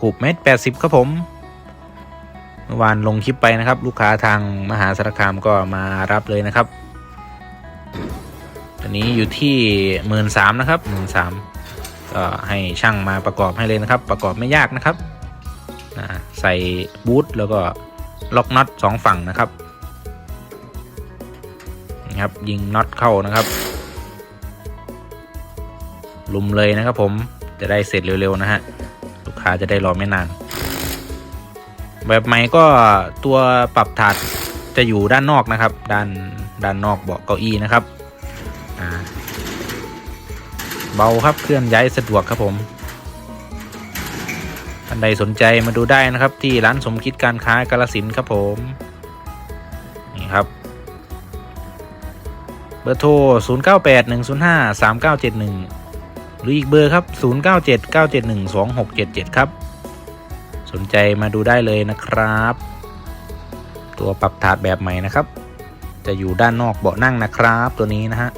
ขูบเมตรแปดสิบครับผม เมื่อวานลงคลิปไปนะครับ ลูกค้าทางมหาสารคามก็มารับเลยนะครับอันนี้อยู่ที่หมื่นสามนะครับหมื่นสามก็ให้ช่างมาประกอบให้เลยนะครับ ประกอบไม่ยากนะครับใส่บูทแล้วก็ล็อกน็อตสองฝั่งนะครับนี่ครับ ยิงน็อตเข้านะครับลุมเลยนะครับผมจะได้เสร็จเร็ว ๆ นะฮะ ค้าจะได้รอไม่นาน แบบใหม่ก็ตัวปรับถาดจะอยู่ด้านนอกนะครับ ด้านด้านนอกเบาะเก้าอี้นะครับเบาครับเคลื่อนย้ายสะดวกครับผมท่านใดสนใจมาดูได้นะครับ ที่ร้านสมคิดการค้ากาลสินครับผม นี่ครับ เบอร์โทร 0981053971 รืออีกเบอร์ครับ 0 9 7 9 7 1 2 6 7 7 ครับ สนใจมาดูได้เลยนะครับ ตัวปรับถาดแบบใหม่นะครับ จะอยู่ด้านนอกเบาะนั่งนะครับ ตัวนี้นะฮะ